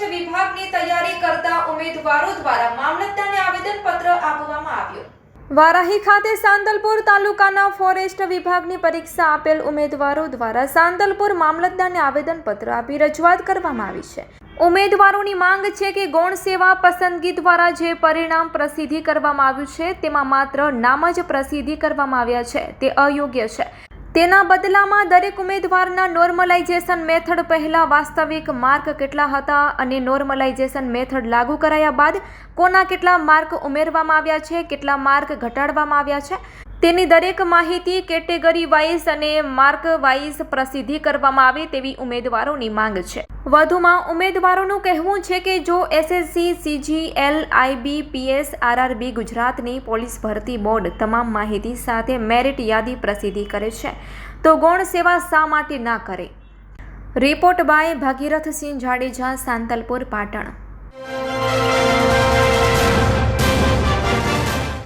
શ્રેષ્ઠ વિભાગની તૈયારી કરતા ઉમેદવારો દ્વારા મામલતદારને આવેદન પત્ર આપવામાં આવ્યું. વારાહી ખાતે સાંદલપુર તાલુકાના ફોરેસ્ટ વિભાગની પરીક્ષા આપેલ ઉમેદવારો દ્વારા સાંદલપુર મામલતદારને આવેદન આપી રજૂઆત કરવામાં આવી છે. ઉમેદવારોની માંગ છે કે ગૌણ સેવા પસંદગી દ્વારા જે પરિણામ પ્રસિદ્ધિ કરવામાં આવ્યું છે, તેમાં માત્ર નામ જ પ્રસિદ્ધિ કરવામાં આવ્યા છે, તે અયોગ્ય છે. તેના બદલામાં દરેક ઉમેદવારના નોર્મલાઇઝેશન મેથડ પહેલા વાસ્તવિક માર્ક કેટલા હતા અને નોર્મલાઇઝેશન મેથડ લાગુ કરાયા બાદ કોના કેટલા માર્ક ઉમેરવામાં આવ્યા છે, કેટલા માર્ક ઘટાડવામાં આવ્યા છે? તેની દરેક માહિતી કેટેગરી વાઇઝ અને માર્ક વાઇઝ પ્રસિદ્ધિ કરવામાં આવે તેવી ઉમેદવારોની માંગ છે. વધુમાં ઉમેદવારોનું કહેવું છે કે જો SSC CG L IB, PS, RRB ગુજરાતની પોલીસ ભરતી બોર્ડ તમામ માહિતી સાથે મેરિટ યાદી પ્રસિદ્ધિ કરે છે, તો ગૌણ સેવા શા માટે ના કરે? Report by Bhagirathsinh Jadeja, Santalpur, Patan.